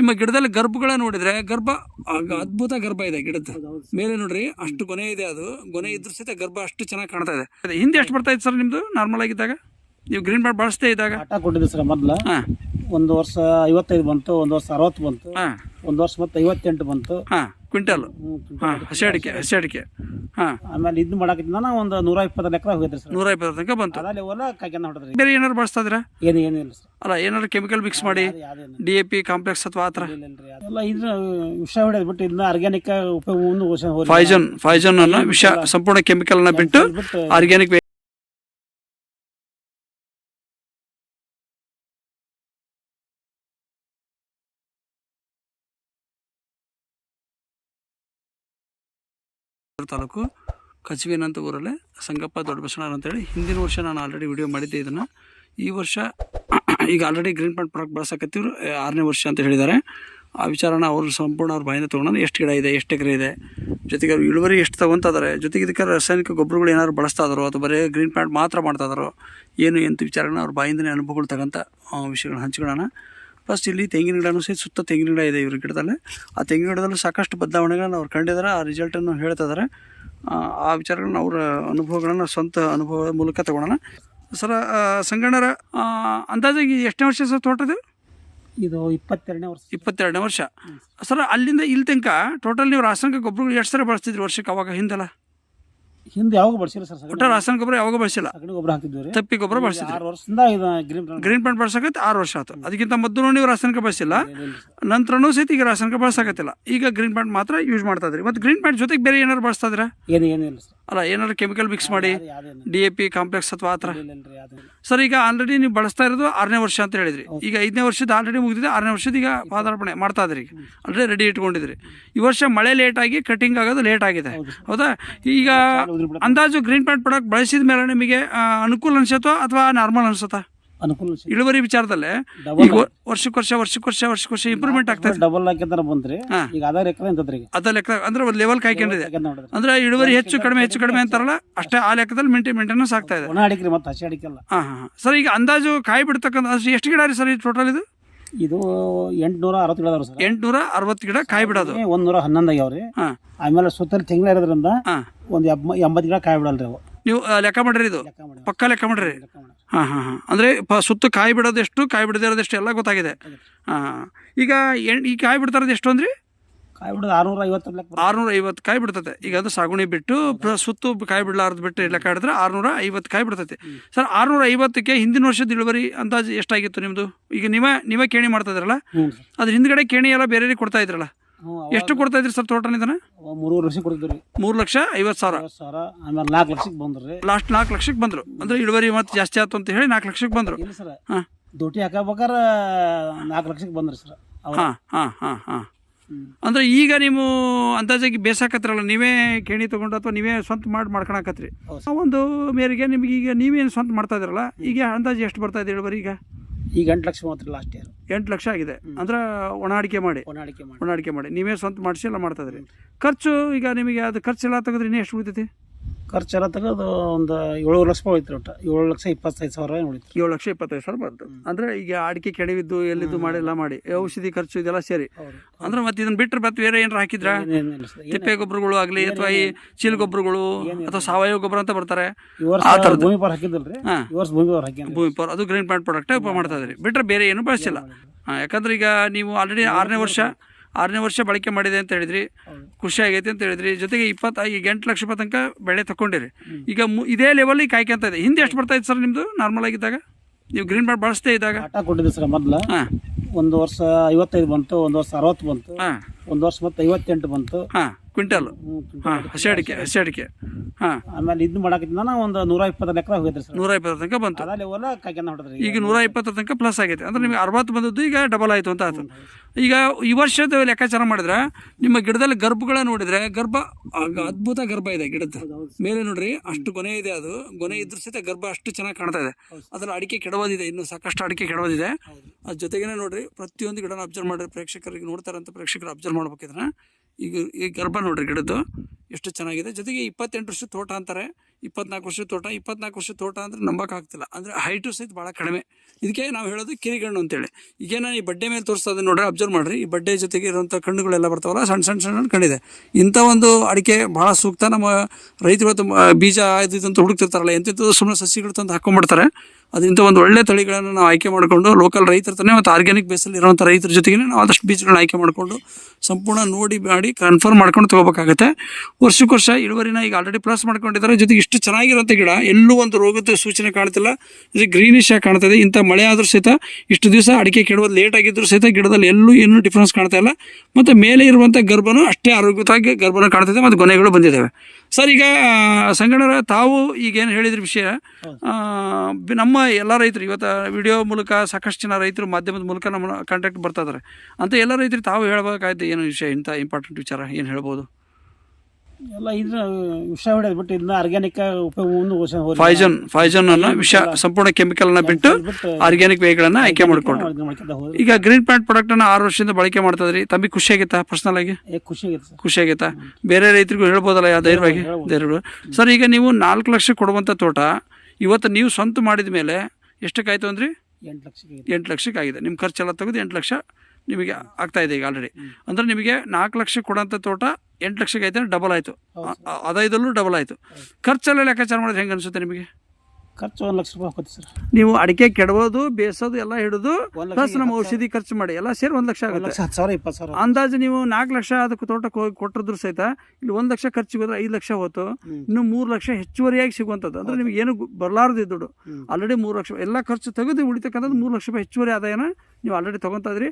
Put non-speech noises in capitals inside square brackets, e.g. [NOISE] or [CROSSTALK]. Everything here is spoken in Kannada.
ನಿಮ್ಮ ಗಿಡದಲ್ಲಿ ಗರ್ಭಗಳ ನೋಡಿದ್ರೆ ಗರ್ಭ ಅದ್ಭುತ ಗರ್ಭ ಇದೆ ಗಿಡದ ಮೇಲೆ ನೋಡ್ರಿ ಅಷ್ಟು ಗೊನೆ ಇದೆ ಅದು. ಗೊನೆ ಇದ್ರ ಸಹಿತ ಗರ್ಭ ಅಷ್ಟು ಚೆನ್ನಾಗಿ ಕಾಣ್ತಾ ಇದೆ. ಹಿಂದೆ ಎಷ್ಟು ಬರ್ತಾ ಇತ್ತು ಸರ್ ನಿಮ್ದು ನಾರ್ಮಲ್ ಆಗಿದ್ದಾಗ? ನೀವು ಗ್ರೀನ್ ಬಾರ್ಡ್ ಬಳಸ್ತೇ ಇದ್ದಾಗ? ಕೊಟ್ಟಿದ್ದೆ ಸರ್ ಮೊದ್ಲು. ಹಾಂ. ಒಂದು ವರ್ಷ ಐವತ್ತೈದು ಬಂತು ಒಂದು ವರ್ಷ ಅರವತ್ತು ಬಂತು ಒಂದು ವರ್ಷ ಮತ್ತೆ ಐವತ್ತೆಂಟು ಬಂತು. ಹಾಂ. ಕ್ವಿಂಟಲ್. ಹಾಂ ಹಸಿ ಅಡಿಕೆ ಹಸಿ ಅಡಿಕೆ. ಹಾಂ. ಆಮೇಲೆ ಇದು ಮಾಡಾಕಿದ್ದ ಒಂದು ನೂರ ಇಪ್ಪತ್ತು ಎಕರೆ ಹೋಗಿದ್ರಿ ಸರ್. ನೂರ ಇಪ್ಪತ್ತು ತನಕ ಬಂತು. ಅದಲ್ಲಿ ಹೊಲ ಕಾಯ್ಕೊಂಡ್ ಹೊಡೆದ್ರಿ. ಬೇರೆ ಏನಾರು ಬಳಸ್ತಾ ಇದ್ದೀರಾ? ಏನು ಏನು ಇಲ್ಲ ಸರ್. ಅಲ್ಲ ಏನಾದ್ರು ಕೆಮಿಕಲ್ ಮಿಕ್ಸ್ ಮಾಡಿ? ಅದು ಡಿ ಎ ಪಿ ಕಾಂಪ್ಲೆಕ್ಸ್ ಅಥವಾ ಆತರ ಥರ? ಇಲ್ಲ ಇಲ್ರಿ ಅದೆಲ್ಲ ಇದ್ರ ವಿಷ ಹೊಡೆದ್ ಬಿಟ್ಟು ಇದನ್ನ ಆರ್ಗ್ಯಾನಿಕ್ ಉಪಯೋಗ ವಿಷ ಹೊಡಿ ಫೈಜನ್ ಫೈಜನ್ ಅನ್ನ ವಿಷ ಸಂಪೂರ್ಣ ಕೆಮಿಕಲ್ ಅನ್ನ ಬಿಟ್ಟು ಬಿಟ್ಟು ಆರ್ಗ್ಯಾನಿಕ್ ತಾಲೂಕು ಕಚವೇನ ಅಂತ ಊರಲ್ಲೇ ಸಂಗಪ್ಪ ದೊಡ್ಡಬಸವಣ್ಣ ಅಂತೇಳಿ. ಹಿಂದಿನ ವರ್ಷ ನಾನು ಆಲ್ರೆಡಿ ವಿಡಿಯೋ ಮಾಡಿದ್ದೆ ಇದನ್ನು. ಈ ವರ್ಷ [CLEARS THROAT] ಈಗ ಆಲ್ರೆಡಿ ಗ್ರೀನ್ ಪ್ಲಾಂಟ್ ಪ್ರಾಡಕ್ಟ್ ಬಳಸಕತ್ತಿವ್ರು ಆರನೇ ವರ್ಷ ಅಂತ ಹೇಳಿದ್ದಾರೆ. ಆ ವಿಚಾರನ ಅವರು ಸಂಪೂರ್ಣ ಅವ್ರ ಬಾಯಿಂದ ತೊಗೊಂಡು ಎಷ್ಟು ಗಿಡ ಇದೆ ಎಷ್ಟು ಎಕರೆ ಇದೆ ಜೊತೆಗೆ ಅವ್ರು ಇಳುವರಿ ಎಷ್ಟು ತಗೊಂತಿದ್ದಾರೆ ಜೊತೆಗೆ ಇದಕ್ಕೆ ರಾಸಾಯನಿಕ ಗೊಬ್ಬರಗಳು ಏನಾದ್ರು ಬಳಸ್ತಾ ಇದಾರೋ ಅಥವಾ ಬರೀ ಗ್ರೀನ್ ಪ್ಯಾಂಟ್ ಮಾತ್ರ ಮಾಡ್ತಾ ಇದಾರೋ ಏನು ಎಂತ ವಿಚಾರಗಳನ್ನ ಅವ್ರ ಬಾಯಿಂದನೇ ಅನುಭವಗಳು ತಗೊಂತ ಆ, ವಿಷಯಗಳನ್ನ ಹಂಚ್ಕೊಳ್ಳೋಣ. ಫಸ್ಟ್ ಇಲ್ಲಿ ತೆಂಗಿನ ಗಿಡನೂ ಸಹಿತ ಸುತ್ತ ತೆಂಗಿನ ಗಿಡ ಇದೆ ಇವ್ರ ಗಿಡದಲ್ಲಿ. ಆ ತೆಂಗಿನ ಗಿಡದಲ್ಲಿ ಸಾಕಷ್ಟು ಬದಲಾವಣೆಗಳನ್ನ ಅವ್ರು ಕಂಡಿದ್ದಾರೆ ಆ ರಿಸಲ್ಟನ್ನು ಹೇಳ್ತಾ ಇದ್ದಾರೆ ಆ, ವಿಚಾರಗಳನ್ನ ಅವರ ಅನುಭವಗಳನ್ನು ಸ್ವಂತ ಅನುಭವದ ಮೂಲಕ ತಗೊಳ್ಳೋಣ ಸರ ಸಂಗಣ್ಣರ ಅಂದಾಜಾಗಿ ಎಷ್ಟನೇ ವರ್ಷ ಸರ್ ತೋಟದ ಇದು ಇಪ್ಪತ್ತೆರಡನೇ ವರ್ಷ. ಇಪ್ಪತ್ತೆರಡನೇ ವರ್ಷ. ಸರ್ ಅಲ್ಲಿಂದ ಇಲ್ಲಿ ತನಕ ಟೋಟಲ್ ನೀವು ರಾಸಾಯನಿಕ ಗೊಬ್ಬರಗಳು ಎಷ್ಟು ಸರ ಬಳಸ್ತಿದ್ರಿ ವರ್ಷಕ್ಕೆ ಅವಾಗ ಹಿಂದೆಲ್ಲ? ಹಿಂದೆ ಯಾವಾಗ ಬಳಸಿಲ್ಲ ಸರ್ ಒಟ್ಟ ರಾಸಾಯನಿಕ ಗೊಬ್ಬರ. ಯಾವಾಗ ಬಳಸಿಲ್ಲ. ಸಗಣಿ ಗೊಬ್ಬರ ಹಾಕಿದ್ವಿ ರೀ ತಪ್ಪಿ ಗೊಬ್ಬರ ಬಳಸಿದ್ರಿ. ಆರು ವರ್ಷದಿಂದ ಇದು ಗ್ರೀನ್ ಗ್ರೀನ್ ಪ್ಯಾಂಟ್ ಬಳಸಕತ್ತೆ ಆರು ವರ್ಷ ಆಯ್ತು ಅದಕ್ಕಿಂತ ಮೊದಲು ನೀವು ರಾಸಾಯನಿಕ ಬಳಸಿಲ್ಲ. ನಂತರನೂ ಸಹಿತ ಈಗ ರಾಸಾಯನಿಕ ಬಳಸಕತ್ತಿಲ್ಲ. ಈಗ ಗ್ರೀನ್ ಪ್ಲಾಂಟ್ ಮಾತ್ರ ಯೂಸ್ ಮಾಡ್ತಾ ಇದ್ರಿ. ಮತ್ತು ಗ್ರೀನ್ ಪ್ಲಾಂಟ್ ಜೊತೆಗೆ ಬೇರೆ ಏನಾದ್ರು ಬಳಸ್ತಾ ಇದ್ರಾ? ಏನು ಏನು ಇಲ್ಲ ಸರ್. ಅಲ್ಲ ಏನಾದ್ರು ಕೆಮಿಕಲ್ ಮಿಕ್ಸ್ ಮಾಡಿ? ಡಿ ಎ ಪಿ ಕಾಂಪ್ಲೆಕ್ಸ್ ಅಥವಾ ಆ ಥರ? ಸರ್ ಈಗ ಆಲ್ರೆಡಿ ನೀವು ಬಳಸ್ತಾ ಇರೋದು ಆರನೇ ವರ್ಷ ಅಂತ ಹೇಳಿದ್ರಿ. ಈಗ ಐದನೇ ವರ್ಷದ ಆಲ್ರೆಡಿ ಮುಗಿದಿದೆ ಆರನೇ ವರ್ಷದ ಈಗ ಪಾದಾರ್ಪಣೆ ಮಾಡ್ತಾ ಇದ್ರಿ ಈಗ. ಆಲ್ರೆಡಿ ರೆಡಿ ಇಟ್ಕೊಂಡಿದ್ರಿ. ಈ ವರ್ಷ ಮಳೆ ಲೇಟ್ ಆಗಿ ಕಟಿಂಗ್ ಆಗೋದು ಲೇಟ್ ಆಗಿದೆ. ಹೌದಾ ಈಗ ಅಂದಾಜು ಗ್ರೀನ್ ಪ್ಯಾಂಟ್ ಪ್ರಾಡಕ್ಟ್ ಬಳಸಿದ ಮೇಲೆ ನಿಮಗೆ ಅನುಕೂಲ ಅನ್ಸುತ್ತೋ ಅಥವಾ ನಾರ್ಮಲ್ ಅನ್ಸತ್ತಾ? ಅನುಕೂಲ ಇಳುವರಿ ವಿಚಾರದಲ್ಲೇ Double ಈಗ ವರ್ಷಕ್ಕೆ ವರ್ಷ ವರ್ಷಕ್ಕೆ ವರ್ಷ ವರ್ಷಕ್ಕೆ ವರ್ಷ ಇಂಪ್ರೂವ್ಮೆಂಟ್ ಆಗ್ತಾ ಇದೆ ಡಬಲ್ ಹಾಕಿದ್ರೆ ಬಂದ್ರಿ. ಹಾ. ಈಗ ಅದ ಲೆಕ್ಕ ಇಂತದ್ರಿ ಈಗ ಅದ ಲೆಕ್ಕ ಅಂದ್ರೆ ಒಂದು ಲೆವೆಲ್ ಕಾಯ್ಕೊಂಡಿದೆ ನೋಡಿದ್ರಿ. ಅಂದ್ರೆ ಇಳುವರಿ ಹೆಚ್ಚು ಕಡಿಮೆ ಹೆಚ್ಚು ಕಡಿಮೆ ಅಂತಾರಲ್ಲ ಅಷ್ಟೇ ಆ ಲೆಕ್ಕದಲ್ಲಿ ಮಿಂಟಿ ಮೇಂಟೆನೆನ್ಸ್ ಆಗ್ತಾ ಇದೆ. ಒಣ ಅಡಿಕ್ರಿ ಮತ್ತೆ ಹಸಿ ಅಡಿಕೆ ಅಲ್ಲ. ಹಾಂ ಹಾಂ ಸರ್ ಈಗ ಅಂದಾಜು ಕಾಯಿ ಬಿಡ್ತಕ್ಕಂಥ ಅಷ್ಟು ಎಷ್ಟು ಗಿಡ ರೀ ಸರ್ ಟೋಟಲ್ ಇದು? ಇದು ಎಂಟುನೂರ ಅರವತ್ತು ಗಿಡ ಅದಾವ್ರಿ ಸರ್. ಎಂಟುನೂರ ಅರವತ್ತು ಗಿಡ ಕಾಯಿ ಬಿಡೋದು. ಒಂದ್ ನೂರ ಹನ್ನೊಂದು ಆಗ್ಯಾವ್ರಿ. ಹಾಂ. ಆಮೇಲೆ ಸುತ್ತಲೂ ತೆಂಗಿನ ಇರೋದ್ರಿಂದ ಹಾಂ. ಒಂದ್ ಎಂಬ ಎಂಬತ್ತು ಗಿಡ ಕಾಯಿ ಬಿಡಲ್ರಿ ಅವು. ನೀವು ಆ, ಲೆಕ್ಕ ಮಾಡ್ರಿ ಇದು? ಲೆಕ್ಕ ಪಕ್ಕ ಲೆಕ್ಕ ಮಾಡ್ರಿ? ಲೆಕ್ಕ ಹಾಂ ಹಾಂ ಹಾಂ. ಅಂದರೆ ಪ ಸುತ್ತು ಕಾಯಿ ಬಿಡೋದೆಷ್ಟು ಕಾಯಿ ಬಿಡದೇ ಇರೋದು ಎಷ್ಟು ಎಲ್ಲ ಗೊತ್ತಾಗಿದೆ. ಹಾಂ. ಈಗ ಎಣ್ ಈ ಕಾಯಿ ಬಿಡ್ತಾ ಇರೋದು ಎಷ್ಟು ಅಂದ್ರಿ? ಕಾಯಿ ಬಿಡೋದು ಆರ್ನೂರ ಐವತ್ತು ಲೆಕ್ಕ ಬರುತ್ತೆ. ಆರುನೂರ ಐವತ್ತು ಕಾಯಿ ಬಿಡ್ತತೆ ಈಗ ಅದು ಸಾಗುಣಿ ಬಿಟ್ಟು ಪ್ರ- ಸುತ್ತು ಕಾಯಿ ಬಿಡಲಾರ್ದು ಬಿಟ್ಟು ಲೆಕ್ಕ ಹಿಡಿದ್ರೆ ಆರುನೂರ ಐವತ್ತು ಕಾಯಿ ಬಿಡ್ತೈತೆ ಸರ್ ಆರುನೂರ ಐವತ್ತಕ್ಕೆ ಹಿಂದಿನ ವರ್ಷದ ಇಳುವರಿ ಅಂದಾಜು ಎಷ್ಟಾಗಿತ್ತು ನಿಮ್ಮದು ಈಗ ನೀವೇ ನೀವೇ ಕೇಣಿ ಮಾಡ್ತಾ ಇದ್ರಲ್ಲ? ಹ್ಞೂ ಸರ್ ಅದ್ರ ಹಿಂದ್ಗಡೆ ಕೇಣಿ ಎಲ್ಲ ಬೇರೆ ಕೊಡ್ತಾ ಇದ್ರಲ್ಲ? ಎಷ್ಟು ಕೊಡ್ತಾ ಇದ್ರಿ ಸರ್ ತೋಟನ ಇದನ್ನ? ಮೂರುವರೆ ಲಕ್ಷ ಕೊಡ್ತಿದ್ರಿ ಮೂರು ಲಕ್ಷ ಐವತ್ತು ಸಾವಿರ? ಸಾವಿರ ಆಮೇಲೆ ನಾಲ್ಕು ಲಕ್ಷಕ್ಕೆ ಬಂದ್ರಿ ಲಾಸ್ಟ್ ನಾಲ್ಕು ಲಕ್ಷಕ್ಕೆ ಬಂದರು. ಅಂದ್ರೆ ಇಳುವರಿ ಮತ್ತೆ ಜಾಸ್ತಿ ಆಯ್ತು ಅಂತ ಹೇಳಿ ನಾಲ್ಕು ಲಕ್ಷಕ್ಕೆ ಬಂದರು. ಇಲ್ಲ ಸರ್. ಹಾಂ. ದೋಟಿ ಹಾಕಬೇಕಾರ ನಾಲ್ಕು ಲಕ್ಷಕ್ಕೆ ಬಂದ್ರಿ ಸರ್. ಹಾಂ ಹಾಂ ಹಾಂ ಹಾಂ. ಅಂದ್ರೆ ಈಗ ನೀವು ಅಂದಾಜಾಗಿ ಬೇಸಾಕತ್ರಲ್ಲ ನೀವೇ ಕೇಣಿ ತಗೊಂಡು ಅಥವಾ ನೀವೇ ಸ್ವಂತ ಮಾಡಿ ಮಾಡ್ಕೊಳಕತ್ರಿ ಒಂದು ಮೇರೆಗೆ ನಿಮ್ಗೆ ಈಗ ನೀವೇನು ಸ್ವಂತ ಮಾಡ್ತಾ ಇದ್ರಲ್ಲ ಈಗ ಅಂದಾಜು ಎಷ್ಟು ಬರ್ತಾ ಇದೆ ಇಳುವರಿ ಈಗ? ಈಗ ಎಂಟು ಲಕ್ಷ ಮಾತ್ರ ಲಾಸ್ಟ್ ಇಯರ್ ಎಂಟು ಲಕ್ಷ ಆಗಿದೆ. ಅಂದ್ರೆ ಒಣಾಡಿಕೆ ಮಾಡಿ. ಒಣಾಡಿಕೆ ಮಾಡಿ. ಒಣಾಡಿಕೆ ಮಾಡಿ. ನೀವೇ ಸ್ವಂತ ಮಾಡಿಸಿ ಎಲ್ಲ ಮಾಡ್ತಾ ಇದ್ರಿ. ಖರ್ಚು ಈಗ ನಿಮಗೆ ಅದು ಖರ್ಚೆಲ್ಲ ತೆಗೆದ್ರೆ ಇನ್ನೂ ಎಷ್ಟು ಉಳಿತೈತಿ? ಖರ್ಚೆಲ್ಲ ತೆಗೆದು ಒಂದು ಏಳು ಲಕ್ಷ ಹೋಯ್ತು ಒಟ್ಟು. ಏಳು ಲಕ್ಷ ಇಪ್ಪತ್ತೈದು ಸಾವಿರ ಏನು ಉಳಿತು. ಏಳು ಲಕ್ಷ ಇಪ್ಪತ್ತೈದು ಸಾವಿರ ಬಂತು. ಅಂದ್ರೆ ಈಗ ಅಡಿಕೆ ಕೆಡವಿದ್ದು ಎಲ್ಲಿದ್ದು ಮಾಡಿ ಎಲ್ಲ ಮಾಡಿ. ಔಷಧಿ ಖರ್ಚು ಇದೆಲ್ಲ ಸೇರಿ. ಅಂದ್ರೆ ಮತ್ತೆ ಇದನ್ನ ಬಿಟ್ಟರೆ ಮತ್ತೆ ಬೇರೆ ಏನಾರ ಹಾಕಿದ್ರಾ? ತಿಪ್ಪೆ ಗೊಬ್ಬರಗಳು ಆಗಲಿ ಅಥವಾ ಈ ಚೀಲ ಗೊಬ್ಬರಗಳು ಅಥವಾ ಸಾವಯವ ಗೊಬ್ಬರ ಅಂತ ಬರ್ತಾರೆ. ಆ ಥರದ್ದು. ಭೂಮಿ ಪರ್ ಪರ್ ಅದು ಗ್ರೀನ್ ಪ್ಲಾಂಟ್ ಪ್ರಾಡಕ್ಟ್ ಉಪ ಮಾಡ್ತಾ ಇದ್ರಿ. ಬಿಟ್ಟರೆ ಬೇರೆ ಏನು ಬಳಸಿಲ್ಲ. ಯಾಕಂದ್ರೆ ಈಗ ನೀವು ಆಲ್ರೆಡಿ ಆರನೇ ವರ್ಷ ಆರನೇ ವರ್ಷ ಬಳಕೆ ಮಾಡಿದೆ ಅಂತ ಹೇಳಿದ್ರಿ. ಖುಷಿ ಆಗೈತೆ ಅಂತ ಹೇಳಿದ್ರಿ. ಜೊತೆಗೆ ಇಪ್ಪತ್ತು ಈಗ ಎಂಟು ಲಕ್ಷ ರೂಪಾಯಿ ತನಕ ಬೆಳೆ ತಗೊಂಡಿರಿ ಈಗ ಮು- ಇದೇ ಲೆವೆಲ್ ಕಾಯ್ಕೊಂತ ಇದೆ. ಹಿಂದೆ ಎಷ್ಟು ಬರ್ತಾ ಇತ್ತು ಸರ್ ನಿಮ್ಮದು ನಾರ್ಮಲ್ ಆಗಿದ್ದಾಗ? ನೀವು ಗ್ರೀನ್ ಬಾರ್ಡ್ ಬಳಸ್ತೇ ಇದ್ದಾಗ? ಆಟ ಕೊಟ್ಟಿದ್ದೆ ಸರ್ ಮೊದ್ಲು. ಹಾಂ. ಒಂದು ವರ್ಷ ಐವತ್ತೈದು ಬಂತು ಒಂದು ವರ್ಷ ಅರವತ್ತು ಬಂತು ಹಾಂ. ಒಂದು ವರ್ಷ ಮತ್ತೆ ಐವತ್ತೆಂಟು ಬಂತು. ಹಾಂ. ಕ್ವಿಂಟಲ್. ಹಾಂ ಹಸಿ ಅಡಿಕೆ ಹಸಿ ಅಡಿಕೆ. ಹಾಂ. ಆಮೇಲೆ ಇದು ಒಂದು ನೂರ ಇಪ್ಪತ್ತು ಎಕರೆ ಹೋಗಿದ್ರಿ ಸರ್. ನೂರ ಇಪ್ಪತ್ತು ತನಕ ಬಂತು. ಅದಲ್ಲಿ ಹೊಲ ಕಾಯ್ಕೊಂಡ್ ಹೊಡೆದ್ರಿ. ಈಗ ನೂರ ಇಪ್ಪತ್ತು ತನಕ ಪ್ಲಸ್ ಆಗೈತೆ. ಅಂದ್ರೆ ನಿಮಗೆ ಅರವತ್ತು ಬಂದದ್ದು ಈಗ ಡಬಲ್ ಆಯಿತು ಅಂತ ಆಯ್ತು. ಈಗ ಈ ವರ್ಷದ ಲೆಕ್ಕಾಚಾರ ಮಾಡಿದ್ರೆ ನಿಮ್ಮ ಗಿಡದಲ್ಲಿ ಗರ್ಭಗಳ ನೋಡಿದ್ರೆ ಗರ್ಭ ಅದ್ಭುತ ಗರ್ಭ ಇದೆ ಗಿಡದ ಮೇಲೆ ನೋಡ್ರಿ ಅಷ್ಟು ಗೊನೆ ಇದೆ ಅದು. ಗೊನೆ ಇದ್ರ ಸಹಿತ ಗರ್ಭ ಅಷ್ಟು ಚೆನ್ನಾಗಿ ಕಾಣ್ತಾ ಇದೆ. ಅದ್ರ ಅಡಿಕೆ ಕೆಡವೋದಿದೆ ಇನ್ನು ಸಾಕಷ್ಟು ಅಡಿಕೆ ಕೆಡವೋದಿದೆ. ಅದ್ರ ಜೊತೆಗೇನೆ ನೋಡ್ರಿ ಪ್ರತಿಯೊಂದು ಗಿಡನ ಅಬ್ಸರ್ವ್ ಮಾಡಿದ್ರೆ ಪ್ರೇಕ್ಷಕರಿಗೆ ನೋಡ್ತಾರಂತ ಪ್ರೇಕ್ಷಕರು ಅಬ್ಸರ್ವ್ ಮಾಡ್ಬೇಕಿದ್ರೆ ಈಗ ಈ ಗರ್ಭ ನೋಡ್ರಿ ಗಿಡದ್ದು. ಎಷ್ಟು ಚೆನ್ನಾಗಿದೆ. ಜೊತೆಗೆ ಇಪ್ಪತ್ತೆಂಟು ವರ್ಷ ತೋಟ ಅಂತಾರೆ. ಇಪ್ಪತ್ನಾಲ್ಕು ವರ್ಷದ ತೋಟ, ಇಪ್ಪತ್ನಾಲ್ಕು ವರ್ಷದ ತೋಟ ಅಂದರೆ ನಂಬಕ್ಕಾಗ್ತಿಲ್ಲ ಅಂದರೆ ಹೈಟು ಸಹಿತ ಭಾಳ ಕಡಿಮೆ. ಇದಕ್ಕೆ ನಾವು ಹೇಳೋದು ಕಿರಿಗಣ್ಣು ಅಂತೇಳಿ. ನಾನು ಈ ಬಡ್ಡೆ ಮೇಲೆ ತೋರಿಸ್ತಾ ನೋಡಿ ನೋಡ್ರಿ ಅಬ್ಸರ್ವ್ ಮಾಡಿರಿ. ಈ ಬಡ್ಡೆ ಜೊತೆಗೆ ಇರುವಂಥ ಕಣ್ಣುಗಳೆಲ್ಲ ಬರ್ತಾವಲ್ಲ ಸಣ್ಣ ಸಣ್ಣ ಸಣ್ಣ ಕಣ್ಣಿದೆ. ಇಂಥ ಒಂದು ಅಡಿಕೆ ಭಾಳ ಸೂಕ್ತ. ನಮ್ಮ ರೈತರು ತುಂಬ, ಬೀಜ ಇದು ಅಂತ ಹುಡುಕ್ತಿರ್ತಾರಲ್ಲ ಎಂತೆಂಥದ್ದು ಸುಮ್ಮನೆ ಸಸಿಗಳು ತಂದು ಹಾಕೊಂಡ್ಬಿಡ್ತಾರೆ ಅದರಿಂದ ಒಂದು ಒಳ್ಳೆ ತಳಿಗಳನ್ನು ನಾವು ಆಯ್ಕೆ ಮಾಡಿಕೊಂಡು ಲೋಕಲ್ ರೈತರ ತಾನೇ ಮತ್ತು ಆರ್ಗ್ಯಾನಿಕ್ ಬೇಸಲ್ಲಿ ಇರುವಂಥ ರೈತರ ಜೊತೆಗೆ ನಾವು ಆದಷ್ಟು ಬೀಜಗಳನ್ನ ಆಯ್ಕೆ ಮಾಡಿಕೊಂಡು ಸಂಪೂರ್ಣ ನೋಡಿ ಮಾಡಿ ಕನ್ಫರ್ಮ್ ಮಾಡ್ಕೊಂಡು ತೊಗೋಬೇಕಾಗುತ್ತೆ. ವರ್ಷಕ್ಕೆ ವರ್ಷ ಇಳುವರಿನ ಈಗ ಆಲ್ರೆಡಿ ಪ್ಲಸ್ ಮಾಡ್ಕೊಂಡಿದ್ದಾರೆ, ಜೊತೆಗೆ ಇಷ್ಟು ಚೆನ್ನಾಗಿರುವಂಥ ಗಿಡ, ಎಲ್ಲೂ ಒಂದು ರೋಗದ ಸೂಚನೆ ಕಾಣ್ತಿಲ್ಲ. ಇದು ಗ್ರೀನಿಶ್ ಆಗಿ ಕಾಣ್ತದೆ ಇಂಥ ಮಳೆ ಆದರೂ ಸಹಿತ ಇಷ್ಟು ದಿವಸ ಅಡಿಕೆ ಕೆಡುವುದು ಲೇಟ್ ಆಗಿದ್ದರೂ ಸಹಿತ ಗಿಡದಲ್ಲಿ ಎಲ್ಲೂ ಏನೂ ಡಿಫ್ರೆನ್ಸ್ ಕಾಣ್ತಾ ಇಲ್ಲ. ಮತ್ತು ಮೇಲೆ ಇರುವಂಥ ಗರ್ಭನೂ ಅಷ್ಟೇ ಆರೋಗ್ಯವಾಗಿ ಗರ್ಭನೂ ಕಾಣ್ತಿದೆ ಮತ್ತು ಗೊನೆಗಳು ಬಂದಿದ್ದಾವೆ. ಸರ್, ಈಗ ಸಂಗಣ್ಣರ, ತಾವು ಈಗೇನು ಹೇಳಿದ್ರ ವಿಷಯ ನಮ್ಮ ಎಲ್ಲ ರೈತರು, ಇವತ್ತು ವಿಡಿಯೋ ಮೂಲಕ ಸಾಕಷ್ಟು ಜನ ರೈತರು ಮಾಧ್ಯಮದ ಮೂಲಕ ನಮ್ಮ ಕಾಂಟ್ಯಾಕ್ಟ್ ಬರ್ತಾ ಇದ್ದಾರೆ. ಅಂತ ಎಲ್ಲ ರೈತರು ತಾವು ಹೇಳಬೇಕಾಯ್ತು ಏನು ವಿಷಯ, ಇಂಥ ಇಂಪಾರ್ಟೆಂಟ್ ವಿಚಾರ ಏನು ಹೇಳ್ಬೋದು? ಎಲ್ಲ ವಿಷ ಹೊಡೆದ್ ಬಿಟ್ಟು ಇದನ್ನ ಆರ್ಗ್ಯಾನಿಕ್ ಉಪಯೋಗ ಫೈಜನ್ ಫೈಜನ್ ಅನ್ನ ವಿಷ ಸಂಪೂರ್ಣ ಕೆಮಿಕಲ್ ಅನ್ನ ಬಿಟ್ಟು ಆರ್ಗ್ಯಾನಿಕ್ ವೇಗಳನ್ನ ಆಯ್ಕೆ ಮಾಡಿಕೊಂಡು ಈಗ ಗ್ರೀನ್ ಪ್ಲಾಂಟ್ ಪ್ರಾಡಕ್ಟ್ ಅನ್ನ ಆರು ವರ್ಷದಿಂದ ಬಳಕೆ ಮಾಡ್ತಾ ಇದ್ರಿ. ತಮಗೆ ಖುಷಿ ಆಗೈತಾ ಪರ್ಸನಲ್ ಆಗಿ? ಖುಷಿ ಆಗೈತೆ ಬೇರೆ ರೈತರಿಗೂ ಹೇಳ್ಬೋದಲ್ಲ ಯಾವ ಧೈರ್ಯವಾಗಿ? ಧೈರ್ಯ ಸರ್ ಈಗ ನೀವು ನಾಲ್ಕು ಲಕ್ಷ ಕೊಡುವಂಥ ತೋಟ ಇವತ್ತು ನೀವು ಸ್ವಂತ ಮಾಡಿದ ಮೇಲೆ ಎಷ್ಟಕ್ಕಾಯ್ತು ಅಂದ್ರಿ? ಎಂಟು ಲಕ್ಷಕ್ಕೆ. ಎಂಟು ಆಗಿದೆ. ನಿಮ್ಮ ಖರ್ಚೆಲ್ಲ ತೆಗೆದು ಎಂಟು ಲಕ್ಷ ನಿಮಗೆ ಆಗ್ತಾ ಇದೆ ಈಗ ಆಲ್ರೆಡಿ ಅಂದರೆ ನಿಮಗೆ ನಾಲ್ಕು ಲಕ್ಷ ಕೊಡೋಂಥ ತೋಟ ಎಂಟು ಲಕ್ಷಕ್ಕೆ ಆಯ್ತು. ಡಬಲ್ ಆಯಿತು ಅದೈದಲ್ಲೂ ಡಬಲ್ ಆಯಿತು. ಖರ್ಚೆಲ್ಲ ಲೆಕ್ಕಾಚಾರ ಮಾಡಿದ್ರೆ ಹೆಂಗೆ ಅನಿಸುತ್ತೆ ನಿಮಗೆ? ಖರ್ಚು ಒಂದು ಲಕ್ಷ ರೂಪಾಯಿ ಹೋಗುತ್ತೆ ಸರ್. ನೀವು ಅಡಿಕೆ ಕೆಡಬೋದು ಬೇಸೋದು ಎಲ್ಲ ಹಿಡಿದು ಪ್ಲಸ್ ನಮ್ಮ ಔಷಧಿ ಖರ್ಚು ಮಾಡಿ ಎಲ್ಲ ಸೇರಿ ಒಂದು ಲಕ್ಷ ಆಗುತ್ತೆ. ಹತ್ತು ಸಾವಿರ ಇಪ್ಪತ್ತು ಸಾವಿರ. ಅಂದಾಜು ನೀವು ನಾಲ್ಕು ಲಕ್ಷ ಅದಕ್ಕೆ ತೋಟಕ್ಕೆ ಹೋಗಿ ಕೊಟ್ಟಿದ್ರು ಸಹಿತ ಇಲ್ಲಿ ಒಂದು ಲಕ್ಷ ಖರ್ಚಿಗೆ ಹೋದ್ರೆ ಐದು ಲಕ್ಷ ಹೋಯ್ತು ಇನ್ನು ಮೂರು ಲಕ್ಷ ಹೆಚ್ಚುವರಿಯಾಗಿ ಸಿಗುವಂಥದ್ದು. ಅಂದರೆ ನಿಮ್ಗೆ ಏನು ಬರಲಾರದು ದುಡ್ಡು. ಆಲ್ರೆಡಿ ಮೂರು ಲಕ್ಷ ಎಲ್ಲ ಖರ್ಚು ತೆಗೆದು ಉಳಿತಕ್ಕಂಥದ್ದು ಮೂರು ಲಕ್ಷ ರೂಪಾಯಿ ಹೆಚ್ಚುವರಿ ಆದಾಯನ ನೀವು ಆಲ್ರೆಡಿ ತೊಗೊತಾ ಇದ್ರಿ.